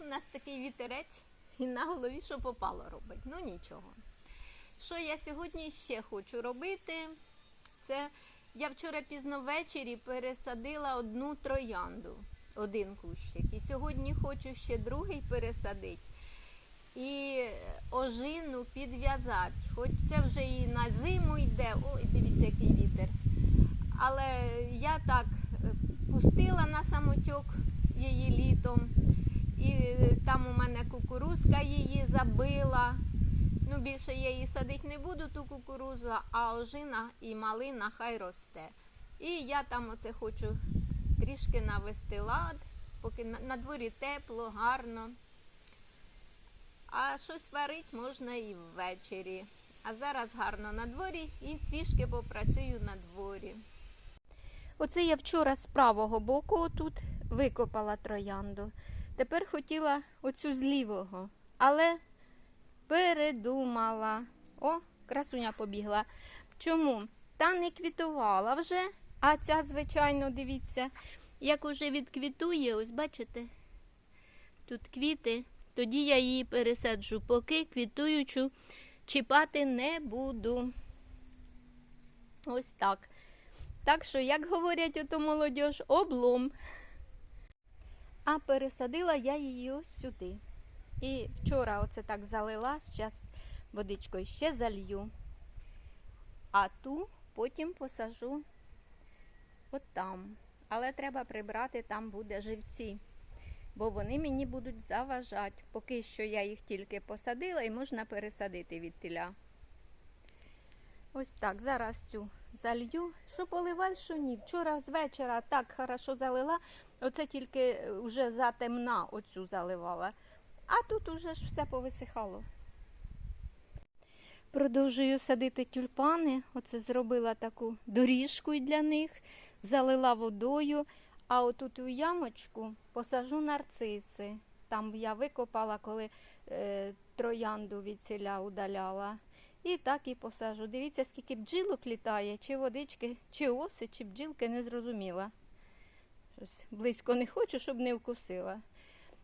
У нас такий вітерець і на голові що попало робить. Ну нічого. Що я сьогодні ще хочу робити? Це я вчора пізно ввечері пересадила одну троянду, один кущик. І сьогодні хочу ще другий пересадити. І ожину підв'язати. Хоч це вже і на зиму йде. Ой, дивіться, який вітер. Але я так пустила на самотьок її літом. І там у мене кукурузка її забила. Ну, більше я її садити не буду, ту кукурузу, а ожина і малина хай росте. І я там оце хочу трішки навести лад, поки на дворі тепло, гарно. А щось варити можна і ввечері. А зараз гарно на дворі і трішки попрацюю на дворі. Оце я вчора з правого боку тут викопала троянду. Тепер хотіла оцю з лівого, але передумала. О, красуня побігла. Чому? Та не квітувала вже, а ця, звичайно, дивіться, як уже відквітує, ось бачите, тут квіти, тоді я її пересаджу, поки квітуючу чіпати не буду. Ось так. Так що, як говорять ото молодь, облом. А пересадила я її ось сюди. І вчора оце так залила, зараз водичкою ще залью. А ту потім посажу отам. Але треба прибрати, там буде живці. Бо вони мені будуть заважати. Поки що я їх тільки посадила і можна пересадити від теля. Ось так, зараз цю залью. Що поливай, що ні. Вчора з вечора так хорошо залила. Оце тільки вже затемна оцю заливала. А тут уже ж все повисихало. Продовжую садити тюльпани. Оце зробила таку доріжку для них, залила водою. А отут у ямочку посажу нарциси. Там я викопала, коли е, троянду від ціля удаляла. І так і посажу. Дивіться, скільки бджілок літає, чи водички, чи оси, чи бджілки, не зрозуміла. Щось близько не хочу, щоб не вкусила.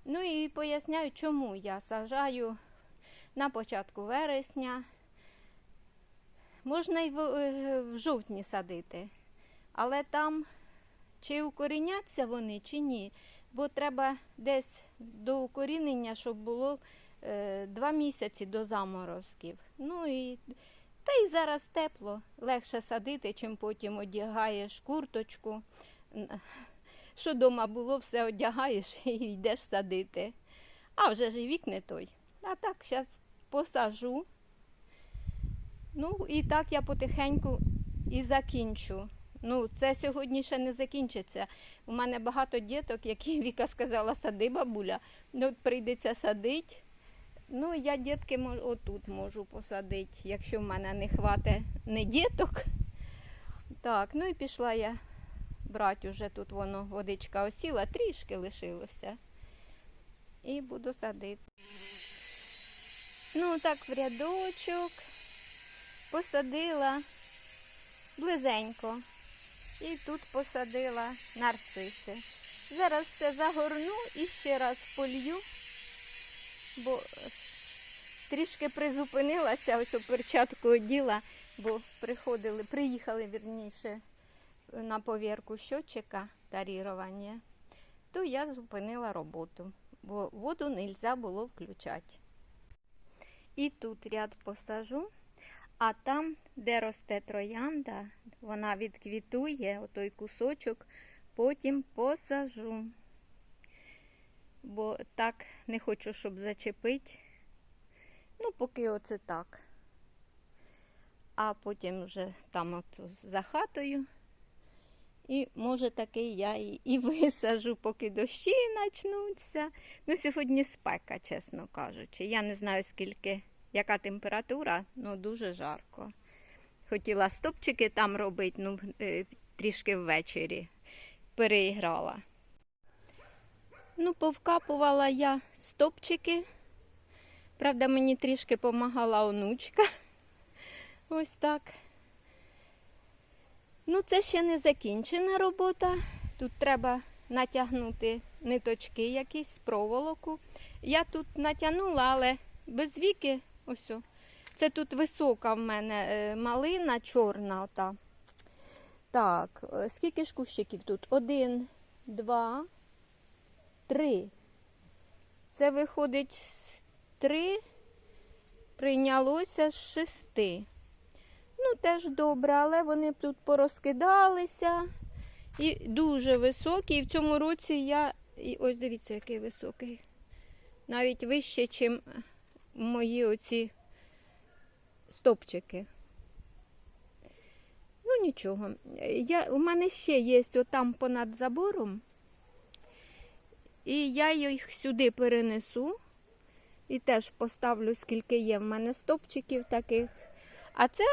Ну і поясняю, чому я сажаю на початку вересня. Можна й в, е, в жовтні садити, але там чи укоріняться вони, чи ні. Бо треба десь до укорінення, щоб було два місяці до заморозків. Ну і та й зараз тепло, легше садити, чим потім одягаєш курточку. Що вдома було, все одягаєш і йдеш садити. А вже ж і вік не той. А так, зараз посажу. Ну, і так я потихеньку і закінчу. Ну, це сьогодні ще не закінчиться. У мене багато діток, які Віка сказала, сади бабуля. Ну, прийдеться садити. Ну, я дітки отут можу посадити, якщо в мене не хватить не діток. Так, ну і пішла я брати уже тут воно водичка осіла, трішки лишилося. І буду садити. Ну, так в рядочок посадила близенько. І тут посадила нарциси. Зараз це загорну і ще раз полью, бо е, трішки призупинилася, ось у перчатку оділа, бо приходили, приїхали вірніше на повірку щотчика тарірування, то я зупинила роботу, бо воду не можна було включати. І тут ряд посажу. А там, де росте троянда, вона відквітує, отой кусочок, потім посажу. Бо так не хочу, щоб зачепити. Ну, поки оце так. А потім вже там от за хатою. І може таки я і, і висажу, поки дощі почнуться. Ну, сьогодні спека, чесно кажучи. Я не знаю, скільки яка температура, ну дуже жарко. Хотіла стопчики там робити, ну е, трішки ввечері переіграла. Ну, повкапувала я стопчики. Правда, мені трішки допомагала онучка. Ось так. Ну, це ще не закінчена робота. Тут треба натягнути ниточки якісь, проволоку Я тут натягнула, але без віки, ось. Це тут висока в мене е, малина чорна. ота. Так, е, скільки ж кущиків тут? Один, два, три. Це виходить три, прийнялося з шести. Ну, теж добре, але вони тут порозкидалися і дуже високі. І в цьому році я. І ось дивіться, який високий. Навіть вище, ніж мої оці стопчики. Ну, нічого. Я, у мене ще є отам понад забором. І я їх сюди перенесу. І теж поставлю, скільки є в мене стопчиків таких. А це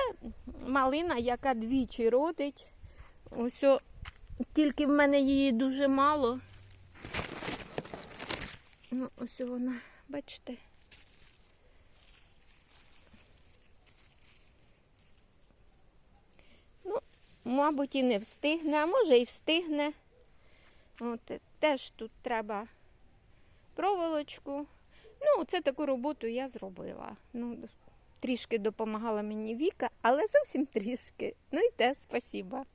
малина, яка двічі родить. Ось тільки в мене її дуже мало. Ну, ось вона, бачите. Ну, мабуть, і не встигне, а може і встигне. От, теж тут треба проволочку. Ну, це таку роботу я зробила. Ну, трішки допомагала мені Віка, але зовсім трішки. Ну і те, спасіба.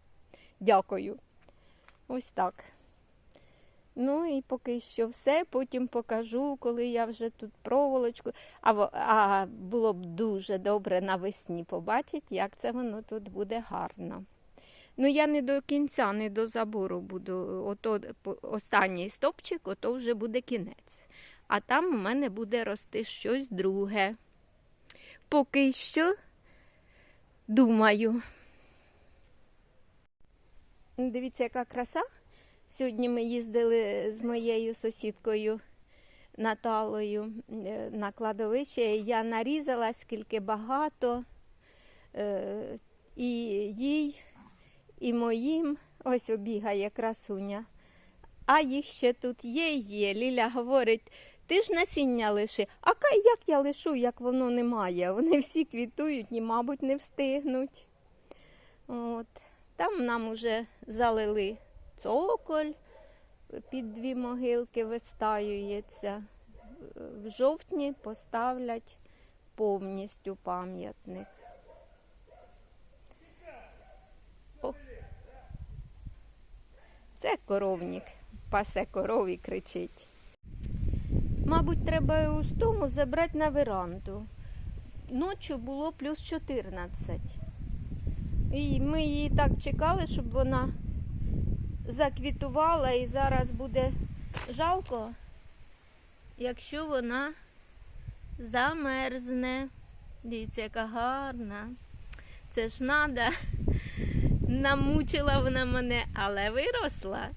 Дякую. Ось так. Ну і поки що все. Потім покажу, коли я вже тут проволочку. А, а було б дуже добре навесні побачити, як це воно тут буде гарно. Ну, я не до кінця, не до забору буду. Ото останній стопчик, ото вже буде кінець. А там у мене буде рости щось друге. Поки що думаю. Дивіться, яка краса. Сьогодні ми їздили з моєю сусідкою Наталою е, на кладовище. Я нарізала скільки багато е, і їй, і моїм. Ось обігає красуня. А їх ще тут є, є. Ліля говорить, ти ж насіння лиши. А як я лишу, як воно немає? Вони всі квітують і, мабуть, не встигнуть. От. Там нам уже залили цоколь, під дві могилки вистаюється. В жовтні поставлять повністю пам'ятник. Це коровник, пасе коров і кричить. Мабуть, треба у тому забрати на веранду. Ночі було плюс 14. І ми її так чекали, щоб вона заквітувала і зараз буде жалко, якщо вона замерзне. Дивіться, яка гарна. Це ж надо. Намучила вона мене, але виросла.